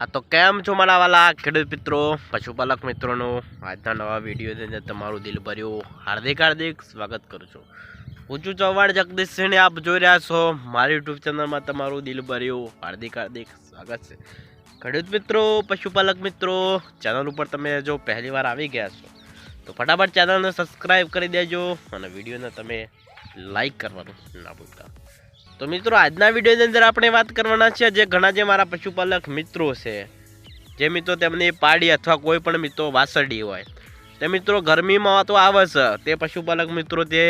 હા, તો કેમ છો મારા વાલા? ખેડૂત મિત્રો, પશુપાલક મિત્રોનો, આજના નવા વિડીયોની અંદર તમારું દિલ ભર્યું હાર્દિક હાર્દિક સ્વાગત કરું છું. હું છું ચૌહાણ જગદીશસિંહને આપ જોઈ રહ્યા છો. મારી યુટ્યુબ ચેનલમાં તમારું દિલ ભર્યું હાર્દિક હાર્દિક સ્વાગત છે. ખેડૂત મિત્રો, પશુપાલક મિત્રો, ચેનલ ઉપર તમે જો પહેલી વાર આવી ગયા છો, તો ફટાફટ ચેનલને સબસ્ક્રાઈબ કરી દેજો અને વિડીયોને તમે લાઈક કરવાનું ના ભૂલતા. તો મિત્રો, આજના વિડીયોની અંદર આપણે વાત કરવાના છે જે ઘણા જે મારા પશુપાલક મિત્રો છે, જે મિત્રો તેમની પાડી અથવા કોઈ પણ મિત્રો વાસરડી હોય. તે મિત્રો, ગરમીમાં તો આવે છે. તે પશુપાલક મિત્રો, તે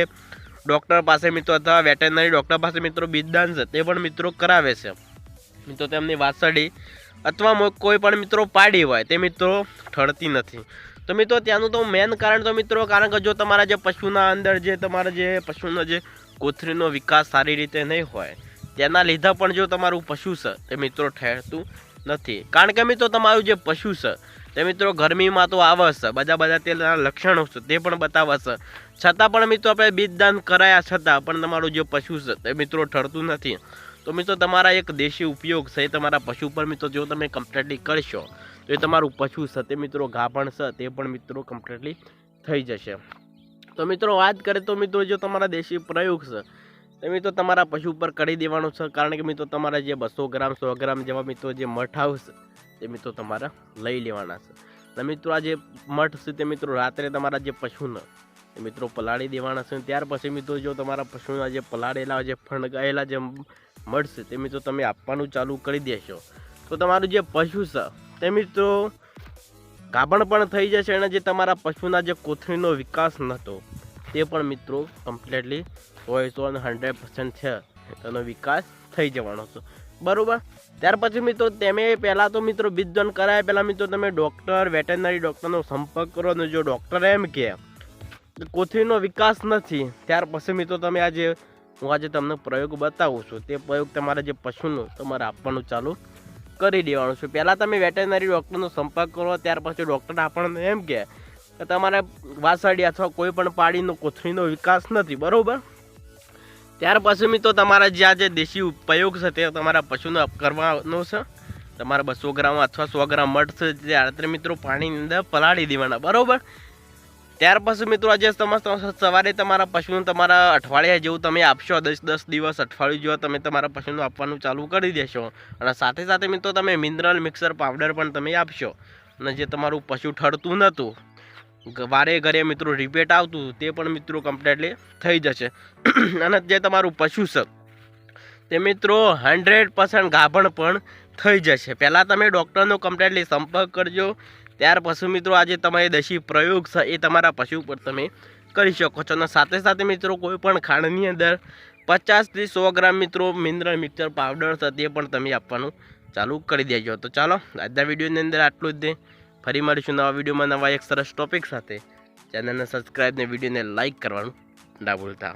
ડૉક્ટર પાસે મિત્રો અથવા વેટેનરી ડૉક્ટર પાસે મિત્રો બીજદાન છે, તે પણ મિત્રો કરાવે છે. મિત્રો, તેમની વાસરડી અથવા કોઈ પણ મિત્રો પાડી હોય, તે મિત્રો ઠરતી નથી. તો મિત્રો, ત્યાંનું તો મેન કારણ તો મિત્રો, કારણ કે જો તમારા જે પશુના અંદર જે તમારા જે પશુનો જે કોથળીનો વિકાસ સારી રીતે નહીં હોય. તેના લીધે પણ જો તમારું પશુ છે, તે મિત્રો ઠેરતું નથી. કારણ કે મિત્રો, તમારું જે પશુ છે, તે મિત્રો ગરમીમાં તો આવે છે. બધા બધા તેના લક્ષણો છે, તે પણ બતાવે છે. છતાં પણ મિત્રો, આપણે બીજદાન કરાયા છતાં પણ તમારું જે પશુ છે, તે મિત્રો ઠરતું નથી. તો મિત્રો, તમારા એક દેશી ઉપયોગ છે, એ તમારા પશુ પર મિત્રો, જો તમે કમ્પ્લીટલી કરશો, તો એ તમારું પશુ છે, તે મિત્રો ગાભણ છે, તે પણ મિત્રો કમ્પ્લીટલી થઈ જશે. તો મિત્રો, વાત કરે તો મિત્રો, જો તમારા દેશી પ્રયોગ છે, તો મિત્રો તમારા પશુ પર કરી દેવાનું છે, કારણ કે મિત્રો તમારા જે બસો ગ્રામ, સો ગ્રામ જેવા મિત્રો જે મઠ આવશે, તે મિત્રો તમારા લઈ લેવાના છે. અને મિત્રો, આ જે મઠ છે તે મિત્રો રાત્રે તમારા જે પશુને એ મિત્રો પલાળી દેવાના છે. ત્યાર પછી મિત્રો, જો તમારા પશુના જે પલાળેલા, જે ફણગાયેલા જે મઠ છે, તે મિત્રો તમે આપવાનું ચાલુ કરી દેશો. તો તમારું જે પશુ છે, તે મિત્રો ગાભણ પણ થઈ જશે અને જે તમારા પશુના જે કોથળીનો વિકાસ નહોતો, તે પણ મિત્રો કમ્પ્લીટલી હોય તો અને હંડ્રેડ પર્સન્ટ છે. તેનો વિકાસ થઈ જવાનો છે. બરાબર? ત્યાર પછી મિત્રો, તમે પહેલાં તો મિત્રો બીજદાન કરાય, પહેલાં મિત્રો તમે ડૉક્ટર વેટેનરી ડૉક્ટરનો સંપર્ક કરો અને જો ડૉક્ટર એમ કહે કોથળીનો વિકાસ નથી, ત્યાર પછી મિત્રો તમે આજે, હું આજે તમને પ્રયોગ બતાવું છું. તે પ્રયોગ તમારા જે પશુનો, તમારે આપવાનું ચાલુ કરી દેવાનું છે. પહેલાં તમે વેટેનરી ડૉક્ટરનો સંપર્ક કરો, ત્યાર પછી ડૉક્ટર આપણને એમ કહે કે તમારે વાસળી અથવા કોઈ પણ પાડીનો કોથળીનો વિકાસ નથી, બરોબર? ત્યાર પછી મિત્રો તમારા જ્યાં જે દેશી ઉપયોગ છે તે તમારા પશુને કરવાનો છે. તમારા બસો ગ્રામ અથવા સો ગ્રામ મઠ છે તે રાત્રે મિત્રો પાણીની અંદર પલાળી દેવાના, બરોબર? ત્યાર પછી મિત્રો આજે તમે સવારે તમારા પશુનું તમારા અઠવાડિયા જેવું તમે આપશો, દસ દસ દિવસ અઠવાડિયું જેવા તમે તમારા પશુનું આપવાનું ચાલુ કરી દેશો. અને સાથે સાથે મિત્રો તમે મિનરલ મિક્સર પાવડર પણ તમે આપશો. અને જે તમારું પશુ ઠરતું નહોતું વારે ઘરે મિત્રો રિપેટ આવતું તે પણ મિત્રો કમ્પ્લેટલી થઈ જશે. અને જે તમારું પશુ છે, તે મિત્રો હંડ્રેડ પર્સન્ટ ગાભણ પણ થઈ જશે. પહેલાં તમે ડૉક્ટરનો કમ્પ્લેટલી સંપર્ક કરજો. ત્યાર પછી મિત્રો આજે તમારે દશી પ્રયોગ છે એ તમારા પશુ પર તમે કરી શકો છો. અને સાથે સાથે મિત્રો કોઈ પણ ખાંડની અંદર પચાસથી સો ગ્રામ મિત્રો મિનરલ મિક્સર પાવડર છે તે પણ તમે આપવાનું ચાલુ કરી દેજો. તો ચાલો, આજના વિડીયોની અંદર આટલું જ દે ફરી મળીશું નવા વિડીયોમાં નવા એક સરસ ટોપિક સાથે. ચેનલને સબસ્ક્રાઈબ ને વિડીયોને લાઇક કરવાનું ના ભૂલતા.